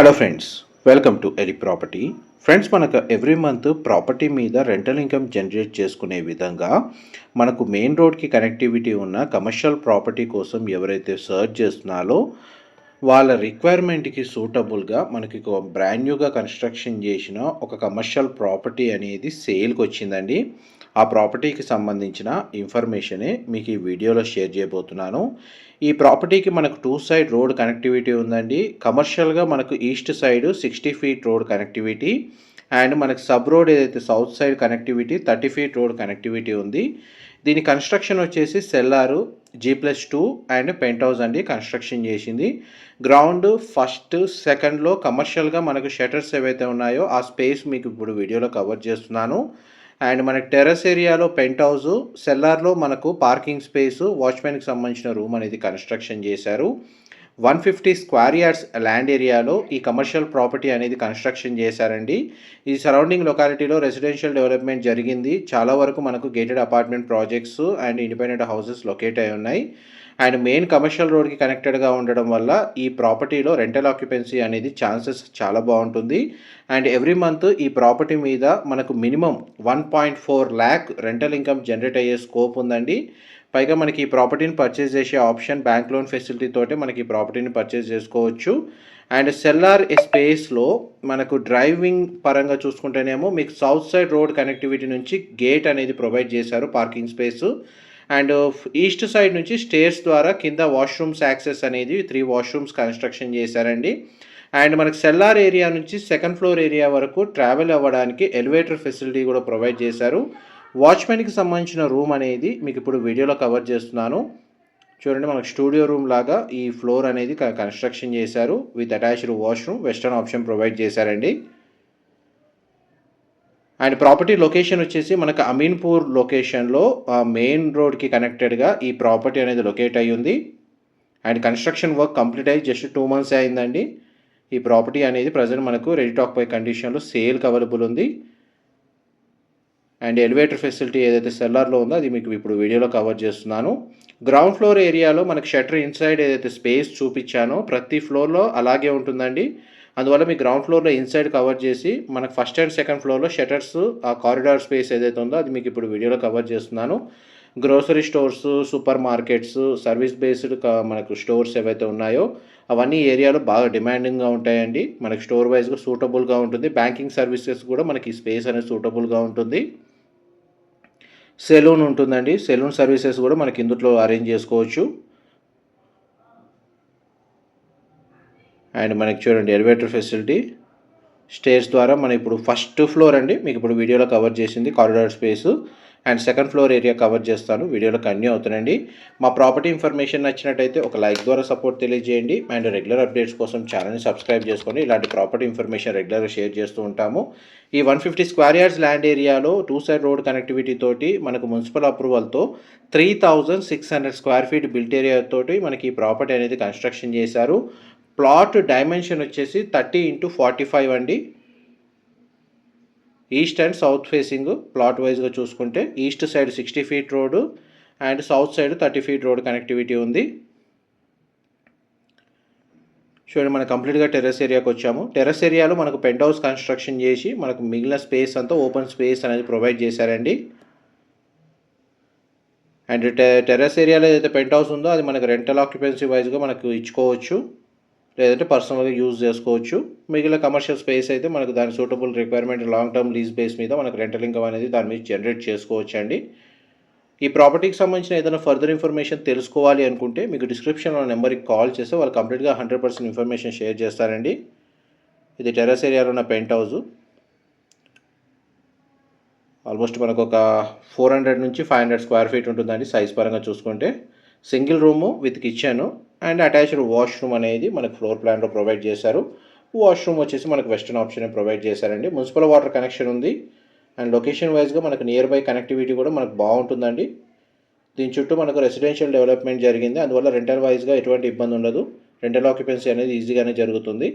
Hello friends welcome to ఎరి property friends మనకు every month property మీద రెంటల్ ఇన్కమ్ జనరేట్ చేసుకునే విధంగా మనకు మెయిన్ రోడ్కి కనెక్టివిటీ ఉన్న కమర్షియల్ ప్రాపర్టీ కోసం ఎవరైతే సర్చ్ చేస్తున్నారో వాళ్ళ రిక్వైర్మెంట్కి సూటబుల్గా మనకి ఒక బ్రాండ్ న్యూగా కన్స్ట్రక్షన్ చేసిన ఒక కమర్షియల్ ప్రాపర్టీ అనేది సేల్కి వచ్చిందండి. ఆ ప్రాపర్టీకి సంబంధించిన ఇన్ఫర్మేషనే మీకు ఈ వీడియోలో షేర్ చేయబోతున్నాను. ఈ ప్రాపర్టీకి మనకు టూ సైడ్ రోడ్ కనెక్టివిటీ ఉందండి. కమర్షియల్గా మనకు east side sixty feet road connectivity and మనకు సబ్ రోడ్ ఏదైతే south side connectivity thirty feet road connectivity ఉంది. దీని కన్స్ట్రక్షన్ వచ్చేసి cellar G plus two and penthouse అండి కన్స్ట్రక్షన్ చేసింది. గ్రౌండ్ ఫస్ట్ సెకండ్లో కమర్షియల్గా మనకు షటర్స్ ఏవైతే ఉన్నాయో ఆ స్పేస్ మీకు ఇప్పుడు వీడియోలో కవర్ చేస్తున్నాను. అండ్ మనకి టెర్రస్ ఏరియాలో పెంట్ హౌస్ సెల్లార్లో మనకు పార్కింగ్ స్పేసు వాచ్మెన్కి సంబంధించిన రూమ్ అనేది కన్స్ట్రక్షన్ చేశారు. One fifty square yards land ఏరియాలో ఈ కమర్షియల్ ప్రాపర్టీ అనేది కన్స్ట్రక్షన్ చేశారండి. ఈ సరౌండింగ్ లొకాలిటీలో రెసిడెన్షియల్ డెవలప్మెంట్ జరిగింది. చాలా వరకు మనకు gated apartment projects and independent houses locate అయి ఉన్నాయి. అండ్ మెయిన్ కమర్షియల్ రోడ్కి కనెక్టెడ్గా ఉండడం వల్ల ఈ ప్రాపర్టీలో రెంటల్ ఆక్యుపెన్సీ అనేది ఛాన్సెస్ చాలా బాగుంటుంది. అండ్ ఎవ్రీ మంత్ ఈ ప్రాపర్టీ మీద మనకు minimum one point four lakh rental income generate అయ్యే స్కోప్ ఉందండి. పైగా మనకి ఈ ప్రాపర్టీని పర్చేస్ చేసే ఆప్షన్ బ్యాంక్ లోన్ ఫెసిలిటీ తోటి మనకి ఈ ప్రాపర్టీని పర్చేస్ చేసుకోవచ్చు. అండ్ సెల్లార్ స్పేస్లో మనకు డ్రైవింగ్ పరంగా చూసుకుంటేనేమో మీకు సౌత్ సైడ్ రోడ్ కనెక్టివిటీ నుంచి గేట్ అనేది ప్రొవైడ్ చేశారు parking space and east side నుంచి స్టేర్స్ ద్వారా కింద వాష్రూమ్స్ యాక్సెస్ అనేది త్రీ వాష్రూమ్స్ కన్స్ట్రక్షన్ చేశారండి. అండ్ మనకు సెల్లార్ ఏరియా నుంచి సెకండ్ ఫ్లోర్ ఏరియా వరకు ట్రావెల్ అవ్వడానికి ఎలివేటర్ ఫెసిలిటీ కూడా ప్రొవైడ్ చేశారు. వాచ్మెన్కి సంబంధించిన రూమ్ అనేది మీకు ఇప్పుడు వీడియోలో కవర్ చేస్తున్నాను. చూడండి మనకు స్టూడియో రూమ్ లాగా ఈ ఫ్లోర్ అనేది కన్స్ట్రక్షన్ చేశారు. With attached washroom western option provide చేశారండి. అండ్ ప్రాపర్టీ లొకేషన్ వచ్చేసి మనకు అమీన్పూర్ లొకేషన్లో మెయిన్ రోడ్కి కనెక్టెడ్గా ఈ ప్రాపర్టీ అనేది లొకేట్ అయ్యి ఉంది అండ్ కన్స్ట్రక్షన్ వర్క్ కంప్లీట్ అయ్యి జస్ట్ టూ మంత్స్ అయిందండి. ఈ ప్రాపర్టీ అనేది ప్రజెంట్ మనకు రెడీ టాక్ పై కండిషన్లో సేల్కి అవైలబుల్ ఉంది. అండ్ ఎలివేటర్ ఫెసిలిటీ ఏదైతే సెల్లార్లో ఉందో అది మీకు ఇప్పుడు వీడియోలో కవర్ చేస్తున్నాను. గ్రౌండ్ ఫ్లోర్ ఏరియాలో మనకు షటర్ ఇన్సైడ్ ఏదైతే స్పేస్ చూపించానో ప్రతి ఫ్లోర్లో అలాగే ఉంటుందండి. అందువల్ల మీ గ్రౌండ్ ఫ్లోర్లో ఇన్సైడ్ కవర్ చేసి మనకు ఫస్ట్ అండ్ సెకండ్ ఫ్లోర్లో షటర్స్ ఆ కారిడార్ స్పేస్ ఏదైతే ఉందో అది మీకు ఇప్పుడు వీడియోలో కవర్ చేస్తున్నాను. Grocery stores super markets service based మనకు స్టోర్స్ ఏవైతే ఉన్నాయో అవన్నీ ఏరియాలో బాగా డిమాండింగ్గా ఉంటాయండి. మనకి స్టోర్ వైజ్గా సూటబుల్గా ఉంటుంది. బ్యాంకింగ్ సర్వీసెస్ కూడా మనకి స్పేస్ అనేది సూటబుల్గా ఉంటుంది. సెలూన్ ఉంటుందండి. సెలూన్ సర్వీసెస్ కూడా మనకి ఇందులో అరేంజ్ చేసుకోవచ్చు. అండ్ మనకి చూడండి ఎలివేటర్ ఫెసిలిటీ. స్టేర్స్ ద్వారా మనం ఇప్పుడు ఫస్ట్ ఫ్లోర్ అండి. మీకు ఇప్పుడు వీడియోలో కవర్ చేసింది corridor space. And second floor area cover చేస్తాను. వీడియోలో కన్యూ అవుతానండి. మా ప్రాపర్టీ ఇన్ఫర్మేషన్ నచ్చినట్టయితే ఒక లైక్ ద్వారా సపోర్ట్ తెలియజేయండి. అండ్ రెగ్యులర్ అప్డేట్స్ కోసం ఛానల్ని సబ్స్క్రైబ్ చేసుకోండి ఇలాంటి ప్రాపర్టీ ఇన్ఫర్మేషన్ రెగ్యులర్గా షేర్ చేస్తూ ఉంటాము. ఈ one fifty square yards land ఏరియాలో టూ సైడ్ రోడ్ కనెక్టివిటీ తోటి మనకు municipal అప్రూవల్తో three thousand six hundred square feet built area తోటి మనకి ఈ ప్రాపర్టీ అనేది కన్స్ట్రక్షన్ చేశారు. ప్లాట్ డైమెన్షన్ వచ్చేసి థర్టీ ఇంటూ ఫార్టీ ఫైవ్ అండి. East and south facing plot వైజ్గా చూసుకుంటే east side sixty feet road and south side thirty feet road connectivity ఉంది. చూడండి మనం కంప్లీట్గా టెర్రస్ ఏరియాకి వచ్చాము. టెర్రస్ ఏరియాలో మనకు పెంట్ హౌస్ కన్స్ట్రక్షన్ చేసి మనకు మిగిలిన స్పేస్ అంతా ఓపెన్ స్పేస్ అనేది ప్రొవైడ్ చేశారండి. అండ్ టెర్రస్ ఏరియాలో ఏదైతే పెంట్ హౌస్ ఉందో అది మనకు రెంటల్ ఆక్యుపెన్సీ వైజ్గా మనకు ఇచ్చుకోవచ్చు. లేదంటే పర్సనల్గా యూజ్ చేసుకోవచ్చు. మిగిలిన కమర్షియల్ స్పేస్ అయితే మనకు దాని suitable requirement long term lease base మీద మనకు రెంటల్ ఇన్కమ్ అనేది దాని మీద జనరేట్ చేసుకోవచ్చు అండి ఈ ప్రాపర్టీకి సంబంధించిన ఏదైనా ఫర్దర్ ఇన్ఫర్మేషన్ తెలుసుకోవాలి అనుకుంటే మీకు డిస్క్రిప్షన్లో నెంబర్కి కాల్ చేస్తే వాళ్ళు కంప్లీట్గా హండ్రెడ్ పర్సెంట్ ఇన్ఫర్మేషన్ షేర్ చేస్తారండి. ఇది టెర్రస్ ఏరియాలో ఉన్న పెంట్ హౌస్. ఆల్మోస్ట్ మనకు ఒక ఫోర్ హండ్రెడ్ నుంచి ఫైవ్ హండ్రెడ్ స్క్వేర్ ఫీట్ ఉంటుందండి సైజ్ పరంగా చూసుకుంటే. Single room with kitchen. And attached washroom అనేది మనకు ఫ్లోర్ ప్లాన్లో ప్రొవైడ్ చేశారు. వాష్రూమ్ వచ్చేసి మనకు వెస్టర్న్ ఆప్షన్ ప్రొవైడ్ చేశారండి. మున్సిపల్ వాటర్ కనెక్షన్ ఉంది. అండ్ లొకేషన్ వైజ్గా మనకు నియర్ బై కనెక్టివిటీ కూడా మనకు బాగుంటుందండి. దీని చుట్టూ మనకు రెసిడెన్షియల్ డెవలప్మెంట్ జరిగింది. అందువల్ల రెంటల్ వైజ్గా ఎటువంటి ఇబ్బంది ఉండదు. రెంటల్ ఆక్యుపెన్సీ అనేది ఈజీగానే జరుగుతుంది.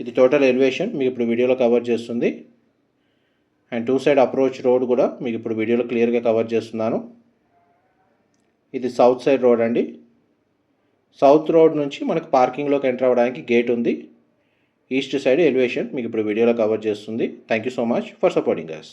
ఇది టోటల్ ఎలివేషన్ మీకు ఇప్పుడు వీడియోలో కవర్ చేస్తుంది. And two side approach road కూడా మీకు ఇప్పుడు వీడియోలో క్లియర్గా కవర్ చేస్తున్నాను. ఇది సౌత్ సైడ్ రోడ్ అండి. సౌత్ రోడ్ నుంచి మనకు పార్కింగ్లోకి ఎంటర్ అవ్వడానికి గేట్ ఉంది. ఈస్ట్ సైడ్ ఎలివేషన్ మీకు ఇప్పుడు వీడియోలో కవర్ చేస్తుంది. Thank you so much for supporting us